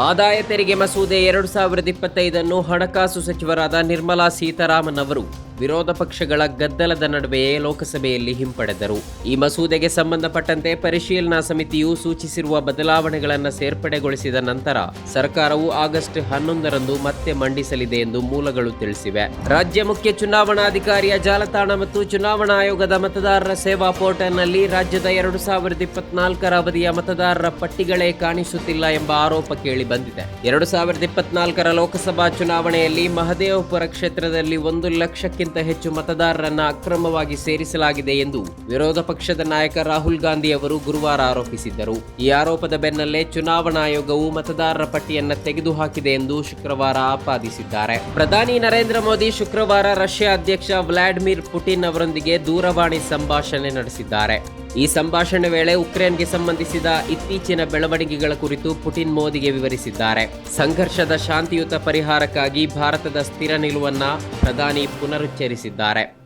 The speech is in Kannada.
ಆದಾಯ ತೆರಿಗೆ ಮಸೂದೆ ಎರಡು ಸಾವಿರದ ಇಪ್ಪತ್ತೈದನ್ನು ಹಣಕಾಸು ಸಚಿವರಾದ ನಿರ್ಮಲಾ ಸೀತಾರಾಮನ್ ಅವರು ವಿರೋಧ ಪಕ್ಷಗಳ ಗದ್ದಲದ ನಡುವೆಯೇ ಲೋಕಸಭೆಯಲ್ಲಿ ಹಿಂಪಡೆದರು. ಈ ಮಸೂದೆಗೆ ಸಂಬಂಧಪಟ್ಟಂತೆ ಪರಿಶೀಲನಾ ಸಮಿತಿಯು ಸೂಚಿಸಿರುವ ಬದಲಾವಣೆಗಳನ್ನು ಸೇರ್ಪಡೆಗೊಳಿಸಿದ ನಂತರ ಸರ್ಕಾರವು ಆಗಸ್ಟ್ ಹನ್ನೊಂದರಂದು ಮತ್ತೆ ಮಂಡಿಸಲಿದೆ ಎಂದು ಮೂಲಗಳು ತಿಳಿಸಿವೆ. ರಾಜ್ಯ ಮುಖ್ಯ ಚುನಾವಣಾಧಿಕಾರಿಯ ಜಾಲತಾಣ ಮತ್ತು ಚುನಾವಣಾ ಆಯೋಗದ ಮತದಾರರ ಸೇವಾ ಪೋರ್ಟಲ್ನಲ್ಲಿ ರಾಜ್ಯದ ಎರಡು ಸಾವಿರದ ಇಪ್ಪತ್ನಾಲ್ಕರ ಅವಧಿಯ ಮತದಾರರ ಪಟ್ಟಿಗಳೇ ಕಾಣಿಸುತ್ತಿಲ್ಲ ಎಂಬ ಆರೋಪ ಕೇಳಿ ಬಂದಿದೆ. ಎರಡು ಸಾವಿರದ ಇಪ್ಪತ್ನಾಲ್ಕರ ಲೋಕಸಭಾ ಚುನಾವಣೆಯಲ್ಲಿ ಮಹದೇವಪುರ ಕ್ಷೇತ್ರದಲ್ಲಿ ಒಂದು ಲಕ್ಷಕ್ಕಿಂತ ಹೆಚ್ಚು ಮತದಾರರನ್ನ ಅಕ್ರಮವಾಗಿ ಸೇರಿಸಲಾಗಿದೆ ಎಂದು ವಿರೋಧ ಪಕ್ಷದ ನಾಯಕ ರಾಹುಲ್ ಗಾಂಧಿ ಅವರು ಗುರುವಾರ ಆರೋಪಿಸಿದ್ದರು. ಈ ಆರೋಪದ ಬೆನ್ನಲ್ಲೇ ಚುನಾವಣಾ ಆಯೋಗವು ಮತದಾರರ ಪಟ್ಟಿಯನ್ನ ತೆಗೆದುಹಾಕಿದೆ ಎಂದು ಶುಕ್ರವಾರ ಆಪಾದಿಸಿದ್ದಾರೆ. ಪ್ರಧಾನಿ ನರೇಂದ್ರ ಮೋದಿ ಶುಕ್ರವಾರ ರಷ್ಯಾ ಅಧ್ಯಕ್ಷ ವ್ಲಾಡಿಮಿರ್ ಪುಟಿನ್ ಅವರೊಂದಿಗೆ ದೂರವಾಣಿ ಸಂಭಾಷಣೆ ನಡೆಸಿದ್ದಾರೆ. ಈ ಸಂಭಾಷಣೆ ವೇಳೆ ಉಕ್ರೇನ್ಗೆ ಸಂಬಂಧಿಸಿದ ಇತ್ತೀಚಿನ ಬೆಳವಣಿಗೆಗಳ ಕುರಿತು ಪುಟಿನ್ ಮೋದಿಗೆ ವಿವರಿಸಿದ್ದಾರೆ. ಸಂಘರ್ಷದ ಶಾಂತಿಯುತ ಪರಿಹಾರಕ್ಕಾಗಿ ಭಾರತದ ಸ್ಥಿರ ನಿಲುವನ್ನ ಪ್ರಧಾನಿ ಪುನರುಚ್ಚರಿಸಿದ್ದಾರೆ.